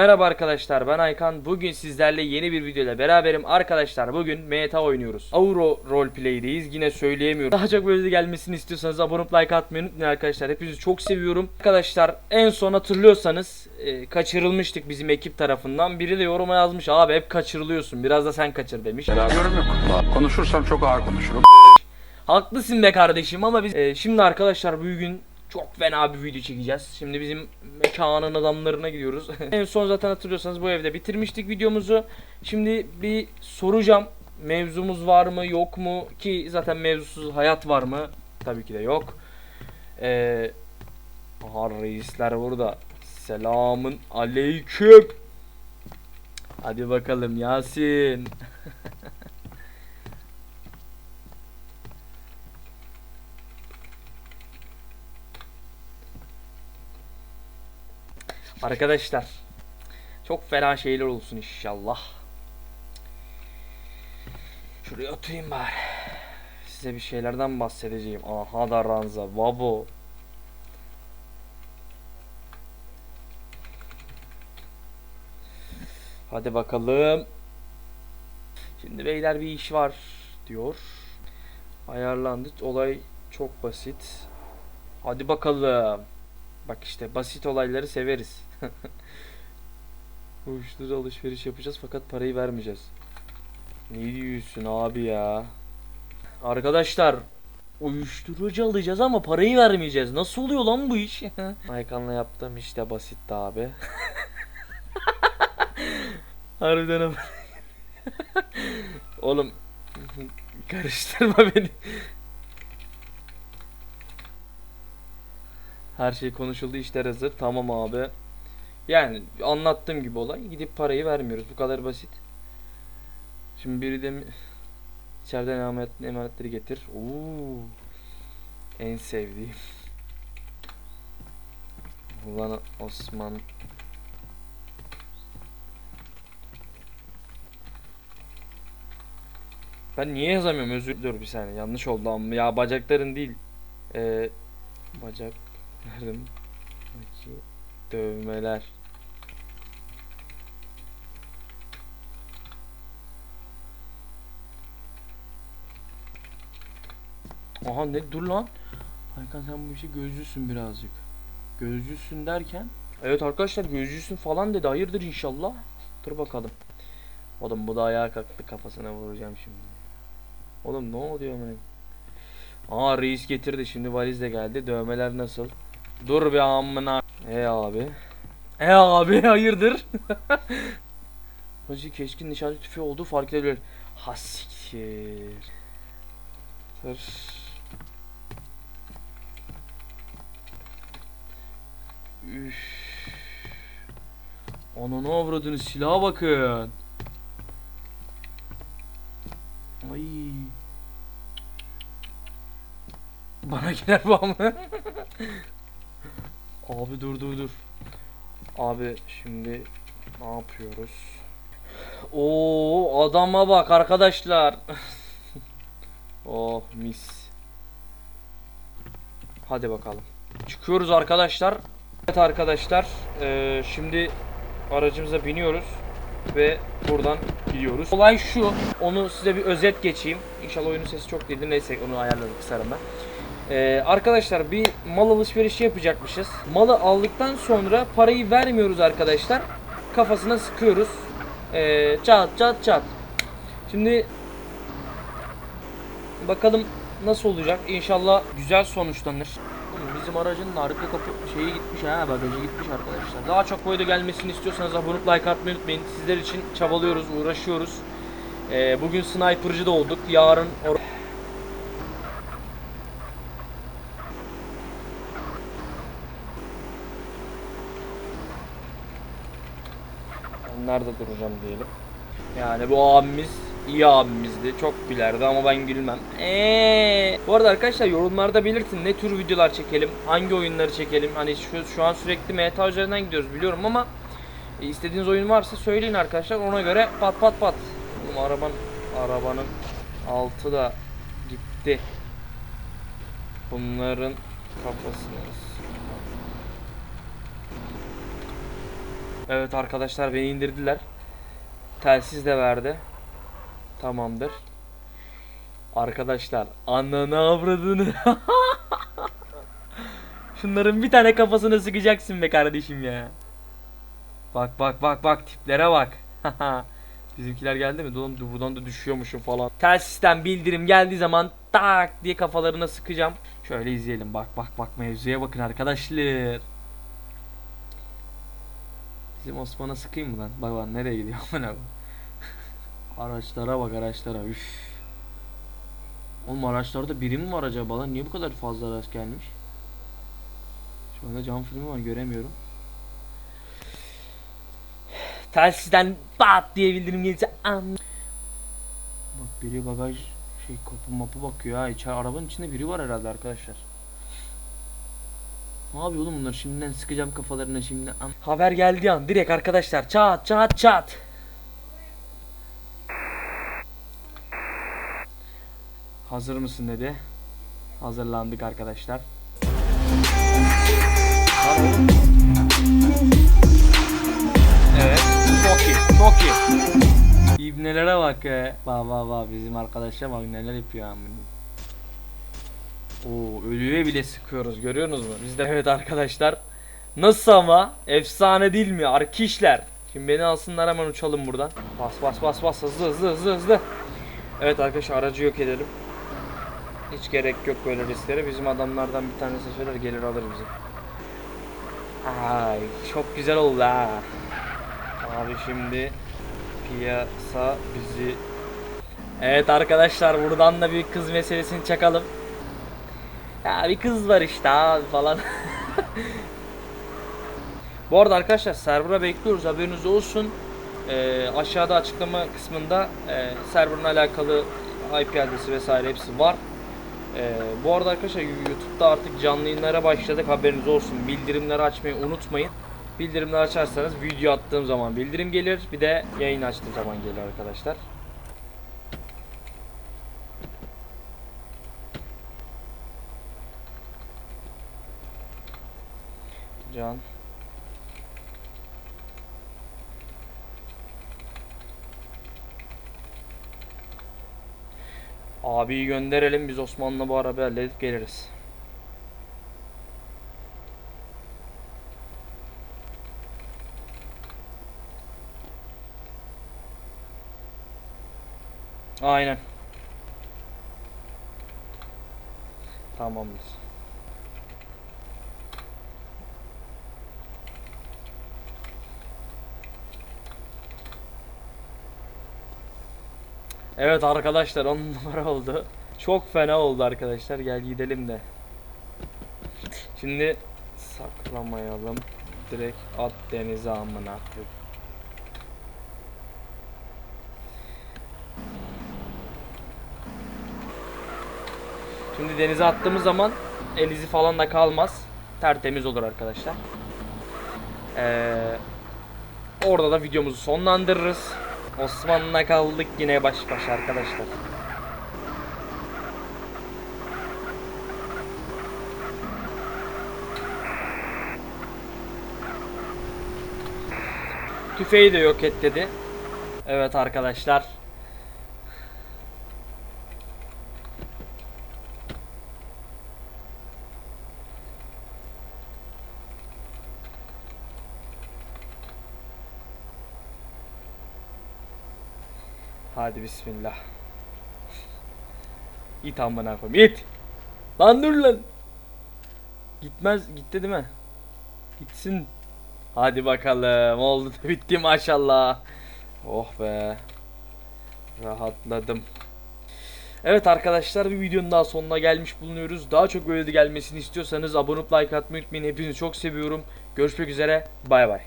Merhaba arkadaşlar ben Aykan. Bugün sizlerle yeni bir videoyla beraberim. Arkadaşlar bugün meta oynuyoruz. Auro roleplay'deyiz. Yine söyleyemiyorum. Daha çok böyle gelmesini istiyorsanız abone olup like atmayı unutmayın arkadaşlar. Hepinizi çok seviyorum. Arkadaşlar en son hatırlıyorsanız e, kaçırılmıştık bizim ekip tarafından. Biri de yoruma yazmış. Abi hep kaçırılıyorsun. Biraz da sen kaçır demiş. Yorum yok. Konuşursam çok ağır konuşurum. Haklısın be kardeşim ama biz e, şimdi arkadaşlar bugün çok fena bir video çekeceğiz. Şimdi bizim mekanın adamlarına gidiyoruz. en son zaten hatırlıyorsanız bu evde bitirmiştik videomuzu. Şimdi bir soracağım. Mevzumuz var mı yok mu? Ki zaten mevzusuz hayat var mı? Tabii ki de yok. Ee, aha reisler burada. Selamın aleyküm. Hadi bakalım Yasin. Arkadaşlar çok fena şeyler olsun inşallah. Şuraya oturayım bari. Size bir şeylerden bahsedeceğim. Aha da ranza, babo. Hadi bakalım. Şimdi beyler bir iş var diyor. Ayarlandı. Olay çok basit. Hadi bakalım. Bak işte basit olayları severiz. Uyuşturucu alışveriş yapacağız fakat parayı vermeyeceğiz. Ne diyorsun abi ya? Arkadaşlar uyuşturucu alacağız ama parayı vermeyeceğiz. Nasıl oluyor lan bu iş? Aykan'la yaptığım işte basitti abi. Harbiden ama. Oğlum karıştırma beni. Her şey konuşuldu işler hazır. Tamam abi. Yani anlattığım gibi olay. Gidip parayı vermiyoruz. Bu kadar basit. Şimdi biri de içeriden emanet, emanetleri getir. Oo. En sevdiğim. Ulan Osman. Ben niye yazamıyorum özür diliyorum bir saniye yanlış oldu ama ya bacakların değil ee, bacakların Peki, dövmeler. Aha ne dur lan. Hakan sen bu işe gözcüsün birazcık. Gözcüsün derken? Evet arkadaşlar gözcüsün falan dedi. Hayırdır inşallah. Dur bakalım. Oğlum bu da ayağa kalktı kafasına vuracağım şimdi. Oğlum ne oluyor amına? Aa reis getirdi şimdi valiz de geldi. Dövmeler nasıl? Dur bir amına. E abi. E abi hayırdır? Hacı keskin nişancı tüfeği olduğu fark edilir. Ha siktir. Dur. Üf. Ananı avradını silaha bakın. Ay. Bana girer bu ama. Abi dur dur dur. Abi şimdi ne yapıyoruz? Oo adama bak arkadaşlar. oh mis. Hadi bakalım. Çıkıyoruz arkadaşlar. Evet arkadaşlar. eee, şimdi aracımıza biniyoruz ve buradan gidiyoruz. Olay şu. Onu size bir özet geçeyim. İnşallah oyunun sesi çok değildir. Neyse onu ayarladım kısarım ben. Ee, arkadaşlar bir mal alışverişi yapacakmışız. Malı aldıktan sonra parayı vermiyoruz arkadaşlar. Kafasına sıkıyoruz. Ee, çat çat çat. Şimdi bakalım nasıl olacak. İnşallah güzel sonuçlanır. Bizim aracın da arka kapı şeyi gitmiş ha bagajı gitmiş arkadaşlar. Daha çok boyda gelmesini istiyorsanız abone olup like atmayı unutmayın. Sizler için çabalıyoruz, uğraşıyoruz. Ee, bugün sniper'cı da olduk. Yarın or- nerede duracağım diyelim. Yani bu abimiz iyi abimizdi. Çok bilerdi ama ben gülmem. Eee. Bu arada arkadaşlar yorumlarda belirtin ne tür videolar çekelim, hangi oyunları çekelim. Hani şu, şu an sürekli meta üzerinden gidiyoruz biliyorum ama e, istediğiniz oyun varsa söyleyin arkadaşlar. Ona göre pat pat pat. Oğlum araban arabanın altı da gitti. Bunların kafasını Evet arkadaşlar beni indirdiler. Telsiz de verdi. Tamamdır. Arkadaşlar ananı avradını. Şunların bir tane kafasına sıkacaksın be kardeşim ya. Bak bak bak bak tiplere bak. Bizimkiler geldi mi? Oğlum buradan da düşüyormuşum falan. Telsizden bildirim geldiği zaman tak diye kafalarına sıkacağım. Şöyle izleyelim. Bak bak bak mevzuya bakın arkadaşlar. Bizim Osman'a sıkayım mı lan? Bak bak nereye gidiyor aman abi. Araçlara bak araçlara üf. Oğlum araçlarda biri mi var acaba lan? Niye bu kadar fazla araç gelmiş? Şu anda cam filmi var göremiyorum. Telsizden bat diye bildirim gelirse am. Bak biri bagaj şey kapı mapı bakıyor ha. İçer, arabanın içinde biri var herhalde arkadaşlar. Ne yapıyor oğlum bunlar? Şimdiden sıkacağım kafalarına şimdi. Haber geldiği an direkt arkadaşlar çat çat çat. Hazır mısın dedi. Hazırlandık arkadaşlar. Evet. Çok iyi. Çok iyi. İbnelere bak. Bak bak bak bizim arkadaşa bak neler yapıyor amına. Oo ölüye bile sıkıyoruz görüyorsunuz mu? Biz de evet arkadaşlar. Nasıl ama? Efsane değil mi? Arkişler. Şimdi beni alsınlar hemen uçalım buradan. Bas bas bas bas hızlı hızlı hızlı hızlı. Evet arkadaşlar aracı yok edelim. Hiç gerek yok böyle risklere. Bizim adamlardan bir tanesi söyler gelir alır bizi. Ay çok güzel oldu ha. Abi şimdi piyasa bizi Evet arkadaşlar buradan da bir kız meselesini çakalım. Ya bir kız var işte abi falan. Bu arada arkadaşlar server'a bekliyoruz haberiniz olsun. Ee, aşağıda açıklama kısmında e, server'ın alakalı IP adresi vesaire hepsi var. Ee, bu arada arkadaşlar YouTube'da artık canlı yayınlara başladık haberiniz olsun. Bildirimleri açmayı unutmayın. Bildirimleri açarsanız video attığım zaman bildirim gelir. Bir de yayın açtığım zaman gelir arkadaşlar. Can. Abiyi gönderelim biz Osman'la bu arabayı halledip geliriz. Aynen. Tamamdır. Evet arkadaşlar on numara oldu. Çok fena oldu arkadaşlar. Gel gidelim de. Şimdi saklamayalım. Direkt at denize amına. Şimdi denize attığımız zaman el izi falan da kalmaz. Tertemiz olur arkadaşlar. Ee, orada da videomuzu sonlandırırız. Osman'la kaldık yine baş başa arkadaşlar. Tüfeği de yok et dedi. Evet arkadaşlar. Hadi bismillah. İt amına koyayım it. Lan dur lan. Gitmez gitti değil mi? Gitsin. Hadi bakalım oldu da bitti maşallah. Oh be. Rahatladım. Evet arkadaşlar bir videonun daha sonuna gelmiş bulunuyoruz. Daha çok böyle de gelmesini istiyorsanız abone olup like atmayı unutmayın. Hepinizi çok seviyorum. Görüşmek üzere. Bay bay.